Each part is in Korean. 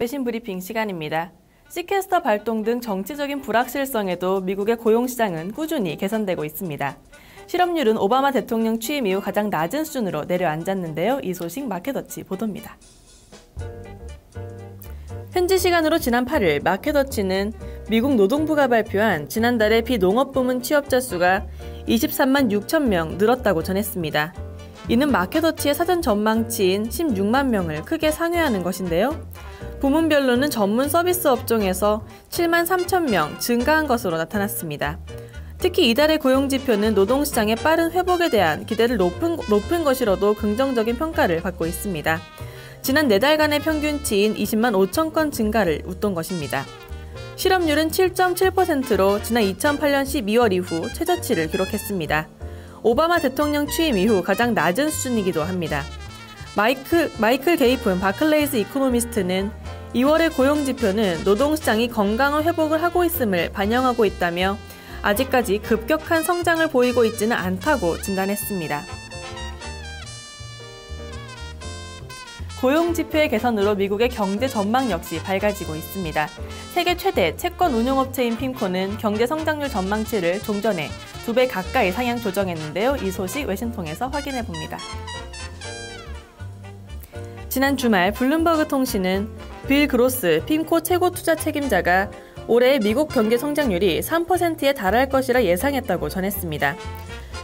외신 브리핑 시간입니다. 시캐스터 발동 등 정치적인 불확실성에도 미국의 고용시장은 꾸준히 개선되고 있습니다. 실업률은 오바마 대통령 취임 이후 가장 낮은 수준으로 내려앉았는데요. 이 소식 마켓워치 보도입니다. 현지 시간으로 지난 8일 마켓워치는 미국 노동부가 발표한 지난달의 비농업 부문 취업자 수가 23만 6천 명 늘었다고 전했습니다. 이는 마켓워치의 사전 전망치인 16만 명을 크게 상회하는 것인데요. 부문별로는 전문 서비스 업종에서 7만 3천 명 증가한 것으로 나타났습니다. 특히 이달의 고용 지표는 노동시장의 빠른 회복에 대한 기대를 높은, 높은 것이라도 긍정적인 평가를 받고 있습니다. 지난 4달간의 평균치인 20만 5천 건 증가를 웃돈 것입니다. 실업률은 7.7%로 지난 2008년 12월 이후 최저치를 기록했습니다. 오바마 대통령 취임 이후 가장 낮은 수준이기도 합니다. 마이클, 마이클 게이픈 바클레이스 이코노미스트는 2월의 고용 지표는 노동시장이 건강한 회복을 하고 있음을 반영하고 있다며 아직까지 급격한 성장을 보이고 있지는 않다고 진단했습니다. 고용 지표의 개선으로 미국의 경제 전망 역시 밝아지고 있습니다. 세계 최대 채권 운용업체인 핀코는 경제 성장률 전망치를 좀 전에 두 배 가까이 상향 조정했는데요. 이 소식 외신 통해서 확인해 봅니다. 지난 주말 블룸버그 통신은 빌 그로스 핀코 최고 투자 책임자가 올해 미국 경제 성장률이 3%에 달할 것이라 예상했다고 전했습니다.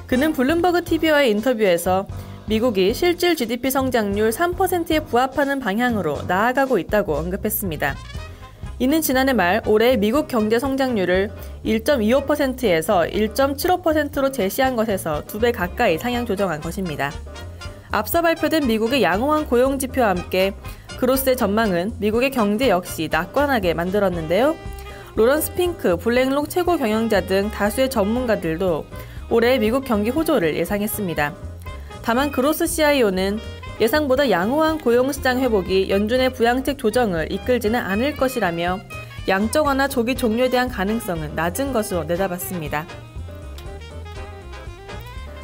그는 블룸버그 TV와의 인터뷰에서 미국이 실질 GDP 성장률 3%에 부합하는 방향으로 나아가고 있다고 언급했습니다. 이는 지난해 말 올해 미국 경제 성장률을 1.25%에서 1.75%로 제시한 것에서 두 배 가까이 상향 조정한 것입니다. 앞서 발표된 미국의 양호한 고용 지표와 함께 그로스의 전망은 미국의 경제 역시 낙관하게 만들었는데요. 로런스 핑크, 블랙록 최고 경영자 등 다수의 전문가들도 올해 미국 경기 호조를 예상했습니다. 다만 그로스 CIO는 예상보다 양호한 고용시장 회복이 연준의 부양책 조정을 이끌지는 않을 것이라며 양적 완화 조기 종료에 대한 가능성은 낮은 것으로 내다봤습니다.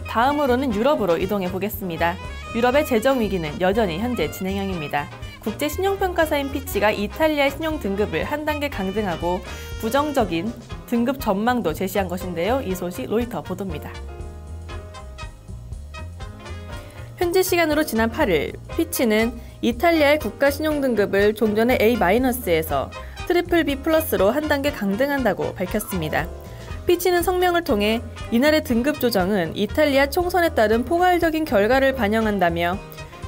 다음으로는 유럽으로 이동해 보겠습니다. 유럽의 재정 위기는 여전히 현재 진행형입니다. 국제 신용평가사인 피치가 이탈리아의 신용 등급을 한 단계 강등하고 부정적인 등급 전망도 제시한 것인데요. 이 소식 로이터 보도입니다. 현지 시간으로 지난 8일 피치는 이탈리아의 국가 신용 등급을 좀 전에 A-에서 트리플 B 플러스로 한 단계 강등한다고 밝혔습니다. 피치는 성명을 통해 이날의 등급 조정은 이탈리아 총선에 따른 포괄적인 결과를 반영한다며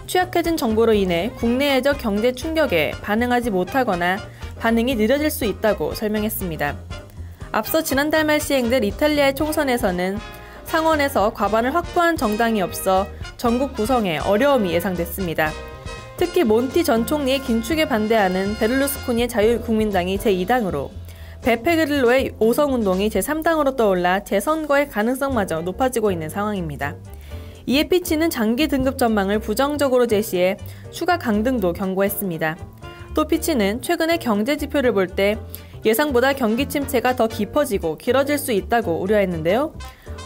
취약해진 정보로 인해 국내외적 경제 충격에 반응하지 못하거나 반응이 느려질 수 있다고 설명했습니다. 앞서 지난달 말 시행된 이탈리아의 총선에서는 상원에서 과반을 확보한 정당이 없어 전국 구성에 어려움이 예상됐습니다. 특히 몬티 전 총리의 긴축에 반대하는 베를루스코니의 자유국민당이 제2당으로 베페그릴로의 오성운동이 제3당으로 떠올라 재선거의 가능성마저 높아지고 있는 상황입니다. 이에 피치는 장기 등급 전망을 부정적으로 제시해 추가 강등도 경고했습니다. 또 피치는 최근의 경제 지표를 볼 때 예상보다 경기 침체가 더 깊어지고 길어질 수 있다고 우려했는데요.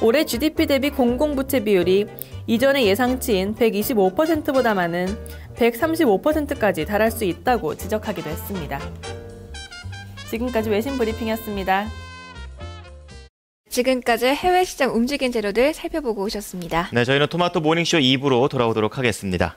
올해 GDP 대비 공공부채 비율이 이전의 예상치인 125%보다 많은 135%까지 달할 수 있다고 지적하기도 했습니다. 지금까지 외신 브리핑이었습니다. 지금까지 해외 시장 움직인 재료들 살펴보고 오셨습니다. 네, 저희는 토마토 모닝쇼 2부로 돌아오도록 하겠습니다.